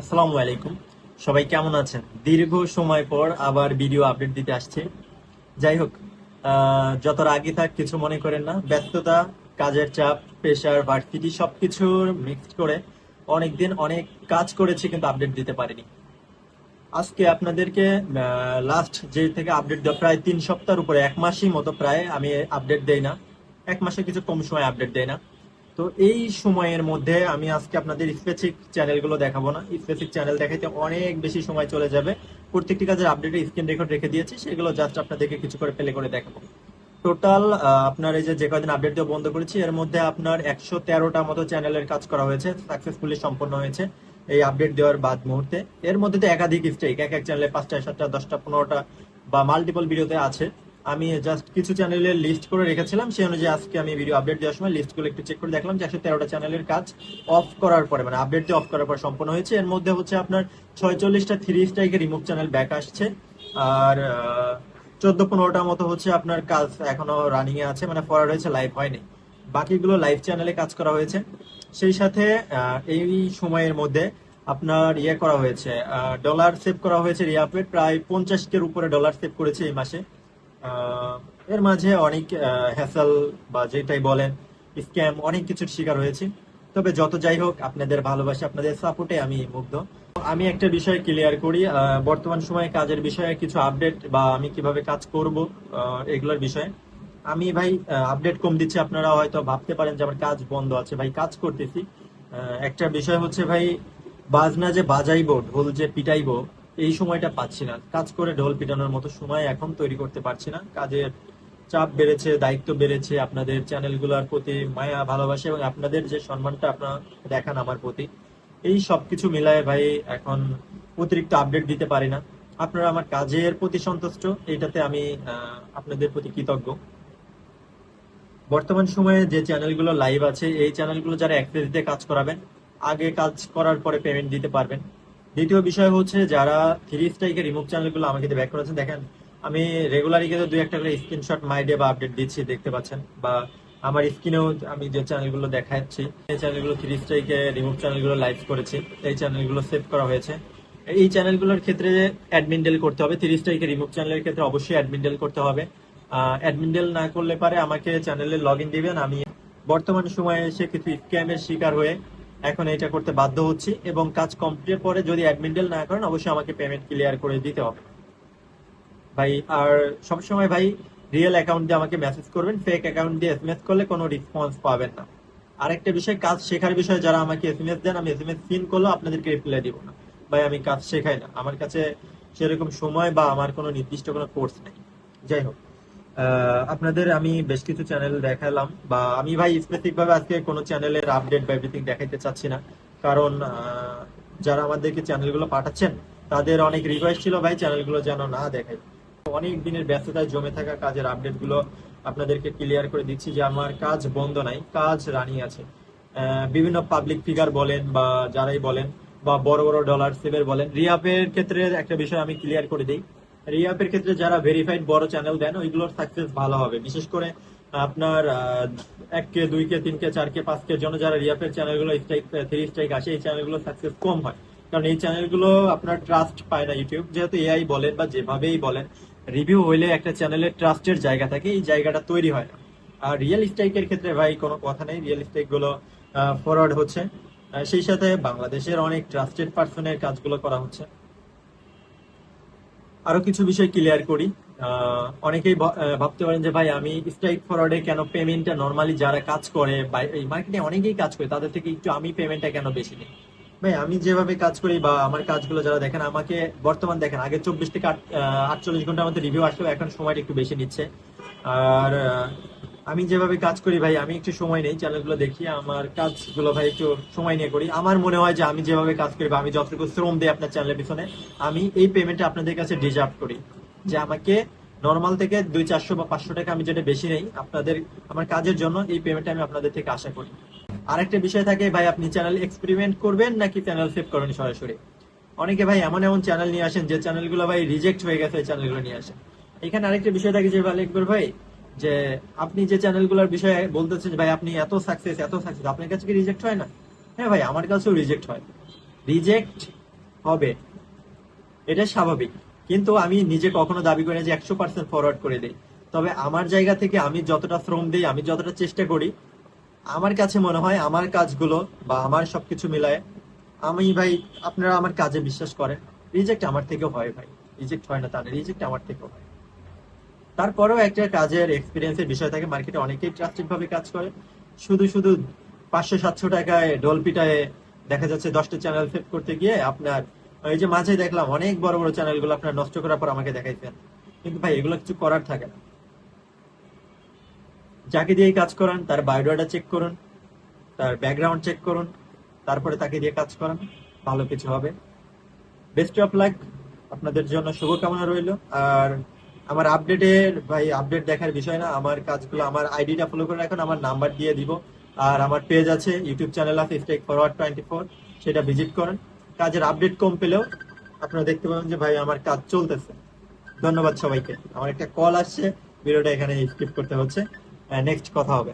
আসসালামু আলাইকুম। সবাই কেমন আছেন? দীর্ঘ সময় পর আবার ভিডিও আপডেট দিতে আসছে। যাই হোক যত আগে থাক, কিছু মনে করেন না। ব্যস্ততা, কাজের চাপ প্রেশার ভার্সিটি সবকিছু মিক্সড করে অনেকদিন অনেক কাজ করেছি কিন্তু আপডেট দিতে পারিনি। আজকে আপনাদেরকে লাস্ট যে থেকে আপডেট দেওয়া প্রায় তিন সপ্তাহের উপরে, এক মাসই মতো প্রায় আমি আপডেট দেই না। এক মাসে কিছু কম সময় আপডেট দেই না। তো এই সময়ের মধ্যে আমি আজকে আপনাদের স্পেসিফিক চ্যানেলগুলো দেখাবো না। স্পেসিফিক চ্যানেল দেখাইতে অনেক বেশি সময় চলে যাবে। প্রত্যেকটি কাজের আপডেটের স্ক্রিন রেকর্ড রেখে দিয়েছি, সেগুলো জাস্ট আপনাদেরকে কিছু করে প্লে করে দেখাবো। টোটাল আপনার এই যে কদিন আপডেট দেওয়া বন্ধ করেছি, এর মধ্যে আপনার একশো তেরোটা মতো চ্যানেলের কাজ করা হয়েছে সাকসেসফুলি সম্পন্ন হয়েছে এই আপডেট দেওয়ার বাদ মুহূর্তে। এর মধ্যে তো একাধিক স্ট্রাইক এক এক চ্যানেলে পাঁচটা, সাতটা, দশটা, পনেরোটা বা মাল্টিপল ভিডিওতে আছে। আমি জাস্ট কিছু চ্যানেলের লিস্ট করে রেখেছিলাম, সেই অনুযায়ী আজকে আমি ভিডিও আপডেট দেওয়ার সময় লিস্টগুলো একটু চেক করে দেখলাম যে একশো তেরোটা চ্যানেলের কাজ অফ করার পরে মানে আপডেট দিয়ে অফ করার পর সম্পন্ন হয়েছে। এর মধ্যে হচ্ছে আপনার ছয়চল্লিশটা থ্রি স্ট্রাইকের রিমুভ চ্যানেল ব্যাক আসছে। আর চোদ্দ পনেরোটা মতো হচ্ছে আপনার কাজ এখনও রানিং এ আছে মানে ফরওয়ার্ড হয়েছে লাইভ হয়নি। বাকিগুলো লাইভ চ্যানেলে কাজ করা হয়েছে। সেই সাথে এই সময়ের মধ্যে আপনার ইয়ে করা হয়েছে ডলার সেভ করা হয়েছে রিয়াপের। প্রায় পঞ্চাশকের উপরে ডলার সেভ করেছে এই মাসে। এর মাঝে অনেক হ্যাসেল বা যেটাই বলেন, স্ক্যাম অনেক কিছুর শিকার হয়েছি। তবে যত যাই হোক, আপনাদের ভালোবাসা, আপনাদের সাপোর্টে আমি মুগ্ধ। আমি একটা বিষয় ক্লিয়ার করি বর্তমান সময়ে কাজের বিষয়ে কিছু আপডেট বা আমি কীভাবে কাজ করব এগুলোর বিষয়ে। আমি ভাই আপডেট কম দিচ্ছি আপনারা হয়তো ভাবতে পারেন যে আমার কাজ বন্ধ আছে। ভাই, কাজ করতেছি। একটা বিষয় হচ্ছে ভাই, বাজনা যে বাজাইবো, ঢোল যে পিটাইবো এই সময়টা পাচ্ছি না। কাজ করে ঢোল পিটানোর মতো সময় এখন তৈরি করতে পারছি না। কাজের চাপ বেড়েছে, দায়িত্ব বেড়েছে, আপনাদের চ্যানেলগুলোর প্রতি মায়া, ভালোবাসা এবং আপনাদের যে সম্মানটা আপনারা দেখান আমার প্রতি, এই সব কিছু মিলায় ভাই এখন অতিরিক্ত আপডেট দিতে পারি না। আপনারা আমার কাজের প্রতি সন্তুষ্ট এইটাতে আমি আপনাদের প্রতি কৃতজ্ঞ। বর্তমান সময়ে যে চ্যানেলগুলো লাইভ আছে, এই চ্যানেলগুলো যারা অ্যাক্সেস দিয়ে কাজ করাবেন, আগে কাজ করার পরে পেমেন্ট দিতে পারবেন। দ্বিতীয় বিষয় হচ্ছে যারা থ্রি স্ট্রাইকের রিমুভ চ্যানেলগুলো আমাকে ব্যাক করেছেন, দেখেন, আমি রেগুলারই কিন্তু দুই একটা করে স্ক্রিনশট মাই ডে বা আপডেট দিচ্ছি, দেখতে পাচ্ছেন, বা আমার স্ক্রিনেও আমি যে চ্যানেলগুলো দেখাচ্ছি, এই চ্যানেলগুলো থ্রি স্ট্রাইকে রিমুভ চ্যানেলগুলো লাইভ করেছি, এই চ্যানেলগুলো সেভ করা হয়েছে। এই চ্যানেলগুলোর ক্ষেত্রে অ্যাডমিন ডেল করতে হবে থ্রি স্ট্রাইকে রিমুভ চ্যানেলের ক্ষেত্রে অবশ্যই অ্যাডমিন ডেল করতে হবে। অ্যাডমিন ডেল না করলে পারে আমাকে চ্যানেলে লগ ইন দিবেন, আমি বর্তমান সময়ে এসে কিছু স্ক্যামের শিকার হয়ে এখন এটা করতে বাধ্য হচ্ছি এবং কাজ কমপ্লিটের পরে যদি অ্যাডমিন ডেল না করেন, অবশ্যই আমাকে পেমেন্ট ক্লিয়ার করে দিতে হবে। ভাই, আর সবসময় ভাই রিয়েল অ্যাকাউন্ট দিয়ে আমাকে মেসেজ করবেন ফেক অ্যাকাউন্ট দিয়ে এসএমএস করলে কোনো রেসপন্স পাবেন না। আরেকটা বিষয়, কাজ শেখার বিষয়ে, যারা আমাকে এসএমএস দেন, আমি এসএমএস সিন করলেও আপনাদেরকে রিপ্লাই দিব না। ভাই, আমি কাজ শেখাই না। আমার কাছে সেরকম সময় বা আমার কোনো নির্দিষ্ট কোনো কোর্স নেই। যাই হোক। আপনাদের আমি বেশ কিছু চ্যানেল দেখালাম বা আমি ভাই স্পেসিফিক ভাবে আজকে কোনো চ্যানেলের আপডেট বা এভরিথিং দেখাইতে চাচ্ছি না। কারণ যারা আমাদেরকে চ্যানেলগুলো পাঠাচ্ছেন, তাদের অনেক রিকোয়েস্ট ছিল ভাই চ্যানেলগুলো যেন না দেখাই অনেক দিনের ব্যস্ততায় জমে থাকা কাজের আপডেটগুলো আপনাদেরকে ক্লিয়ার করে দিচ্ছি যে আমার কাজ বন্ধ নাই, কাজ রানি আছে। বিভিন্ন পাবলিক ফিগার বলেন বা যারাই বলেন বা বড় বড় ডলার সেভের বলেন, রিয়াপের ক্ষেত্রে একটা বিষয় আমি ক্লিয়ার করে দিই। রিয়াপের ক্ষেত্রে যারা ভেরিফাইড বড় চ্যানেল দেন, ওইগুলোর সাকসেস ভালো হবে। বিশেষ করে আপনার এক কে, দুই কে, তিন কে, চার কে, পাঁচ কে জন্য যারা রিয়াপের চ্যানেলগুলো স্ট্রাইক থ্রি স্ট্রাইক আসে, এই চ্যানেলগুলো সাকসেস কম হয়। কারণ এই চ্যানেলগুলো আপনার ট্রাস্ট পায় না ইউটিউব যেহেতু এআই বলেন বা যেভাবেই বলেন রিভিউ হইলে একটা চ্যানেলের ট্রাস্টের জায়গা থাকে, এই জায়গাটা তৈরি হয় আর রিয়েল স্ট্রাইকের ক্ষেত্রে ভাই, কোনো কথা নেই রিয়েল স্ট্রাইকগুলো ফরওয়ার্ড হচ্ছে। সেই সাথে বাংলাদেশের অনেক ট্রাস্টেড পার্সনের কাজগুলো করা হচ্ছে। আরও কিছু বিষয় ক্লিয়ার করি। অনেকেই ভাবতে পারেন যে, ভাই, আমি স্ট্রাইক ফরওয়ার্ডে কেন পেমেন্টটা নর্মালি যারা কাজ করে বা এই মার্কেটে অনেকেই কাজ করে, তাদের থেকে একটু আমি পেমেন্টটা কেন বেশি নেই? ভাই, আমি যেভাবে কাজ করি বা আমার কাজগুলো যারা দেখেন, আমাকে বর্তমান দেখেন, আগে চব্বিশ থেকে আটচল্লিশ ঘণ্টার মধ্যে রিভিউ আসলেও এখন সময়টা একটু বেশি নিচ্ছে। আর আমি যেভাবে কাজ করি ভাই, আমি একটু সময় নেই চ্যানেলগুলো দেখি, আমার কাজগুলো ভাই একটু সময় নিয়ে করি। আমার মনে হয় যে আমি যেভাবে কাজ করি বা আমি যতটুকু শ্রম দিই আপনার চ্যানেলের পিছনে, আমি এই পেমেন্টটা আপনাদের কাছে ডিজার্ভ করি। যে আমাকে নর্মাল থেকে দুই চারশো বা পাঁচশো টাকা আমি যেটা বেশি নেই, আপনাদের, আমার কাজের জন্য এই পেমেন্টটা আমি আপনাদের থেকে আশা করি। আরেকটা বিষয় থাকে, ভাই, আপনি চ্যানেল এক্সপেরিমেন্ট করবেন নাকি চ্যানেল সেভ করবেন সরাসরি? অনেকে ভাই এমন এমন চ্যানেল নিয়ে আসেন যে চ্যানেলগুলো ভাই রিজেক্ট হয়ে গেছে চ্যানেলগুলো নিয়ে আসেন। এখানে আরেকটা বিষয় থাকে যে ভাই একবার ভাই যে আপনি যে চ্যানেলগুলোর বিষয়ে বলতেছেন ভাই, আপনি এত সাকসেস এত সাকসেস আপনার কাছে কি রিজেক্ট হয় না? হ্যাঁ ভাই, আমার কাছেও রিজেক্ট হয়। রিজেক্ট হবে। এটা স্বাভাবিক। কিন্তু আমি নিজে কখনো দাবি করি না যে একশো পার্সেন্ট ফরওয়ার্ড করে দিই। তবে আমার জায়গা থেকে আমি যতটা শ্রম দিই, আমি যতটা চেষ্টা করি, আমার কাছে মনে হয় আমার কাজগুলো বা আমার সবকিছু মিলায় আমি, ভাই, আপনারা আমার কাজে বিশ্বাস করেন। রিজেক্ট আমার থেকেও হয়, ভাই। রিজেক্ট হয় না তাহলে রিজেক্ট আমার থেকেও হয়। তারপরেও একটা কাজের এক্সপিরিয়েন্সের বিষয় থাকে। মার্কেটে অনেকেই ট্রাস্টেড ভাবে কাজ করে। শুধু শুধু পাঁচশো, সাতশো টাকায় ডোল পিটায় দেখা যাচ্ছে দশটা চ্যানেল সেট করতে গিয়ে আপনার এই যে মাঝে দেখলাম অনেক বড় বড় চ্যানেলগুলো আপনার নষ্ট করার পর আমাকে দেখাইছেন কিন্তু ভাই, এগুলো কিছু করার থাকে না। যাকে দিয়ে কাজ করান, তার বায়োডাটা চেক করুন, তার ব্যাকগ্রাউন্ড চেক করুন, তারপরে তাকে দিয়ে কাজ করান, ভালো কিছু হবে। বেস্ট অফ লাক আপনাদের জন্য শুভকামনা রইল। আর আমার আপডেটের ভাই আপডেট দেখার বিষয় না, আমার কাজগুলো, আমার আইডিটা ফলো করে রাখুন, আমার নাম্বার দিয়ে দিব। আর আমার পেজ আছে ইউটিউব চ্যানেল আছে স্টেক ফরওয়ার্ড টোয়েন্টি ফোর সেটা ভিজিট করেন। কাজের আপডেট কম পেলেও আপনারা দেখতে পাবেন যে, ভাই, আমার কাজ চলতেছে। ধন্যবাদ সবাইকে। আমার একটা কল আসছে, ভিডিওটা এখানে স্কিপ করতে হচ্ছে। নেক্সট কথা হবে।